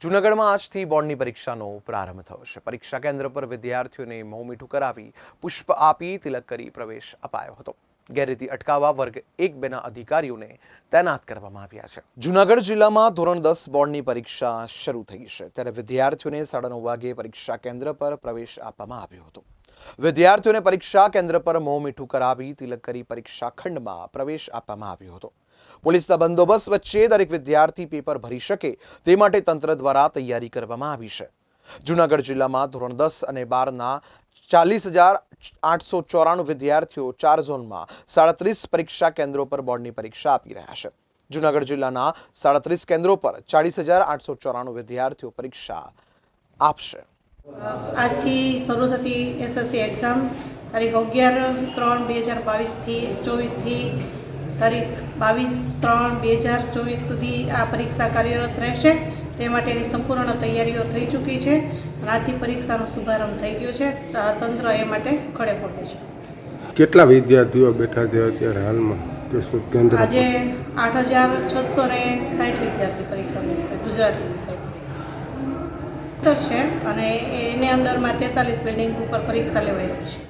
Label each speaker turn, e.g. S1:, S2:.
S1: જૂનાગઢમાં આજથી બોર્ડની પરીક્ષાનો પ્રારંભ થયો છે. પરીક્ષા કેન્દ્ર પર વિદ્યાર્થીઓને મોં મીઠું કરાવી પુષ્પ આપી તિલક કરી પ્રવેશ અપાયો હતો. ગેરરીતિ અટકાવવા વર્ગ એક બેના અધિકારીઓને તૈનાત કરવામાં આવ્યા છે. જૂનાગઢ જિલ્લામાં ધોરણ દસ બોર્ડની પરીક્ષા શરૂ થઈ છે. ત્યારે વિદ્યાર્થીઓને સાડા નવ વાગે પરીક્ષા કેન્દ્ર પર પ્રવેશ આપવામાં આવ્યો હતો. વિદ્યાર્થીઓને પરીક્ષા કેન્દ્ર પર મોં મીઠું કરાવી તિલક કરી પરીક્ષા ખંડમાં પ્રવેશ આપવામાં આવ્યો હતો. પોલીસના બંદોબસ્ત વચ્ચે દરેક વિદ્યાર્થી પેપર ભરી શકે તે માટે તંત્ર દ્વારા તૈયારી કરવામાં આવી છે. જૂનાગઢ જિલ્લામાં ધોરણ દસ અને બારના ચાલીસ હજાર આઠસો ચોરાણું વિદ્યાર્થીઓ ચાર ઝોનમાં સાડત્રીસ પરીક્ષા કેન્દ્રો પર બોર્ડની પરીક્ષા આપી રહ્યા છે. જૂનાગઢ જિલ્લાના સાડત્રીસ કેન્દ્રો પર ચાલીસ હજાર આઠસો ચોરાણું વિદ્યાર્થીઓ પરીક્ષા આપશે.
S2: આજથી શરૂ થતી એસએસસી એક્ઝામ તારીખ અગિયાર ત્રણ બે હજાર બાવીસથી ચોવીસથી તારીખ બાવીસ ત્રણ બે હજાર ચોવીસ સુધી આ પરીક્ષા કાર્યરત રહેશે. તે માટેની સંપૂર્ણ તૈયારીઓ થઈ ચૂકી છે. આથી પરીક્ષાનો શુભારંભ થઈ ગયો છે. તંત્ર એ માટે ખડે પડે છે.
S3: કેટલા વિદ્યાર્થીઓ બેઠા છે અત્યારે હાલમાં? કેન્દ્ર
S2: આજે આઠ હજાર છસો ને સાઠ વિદ્યાર્થી પરીક્ષા બેસશે ગુજરાતી વિષય. છે અને એને અંદરમાં તેતાલીસ બિલ્ડિંગ ઉપર પરીક્ષા લેવાઈ રહી છે.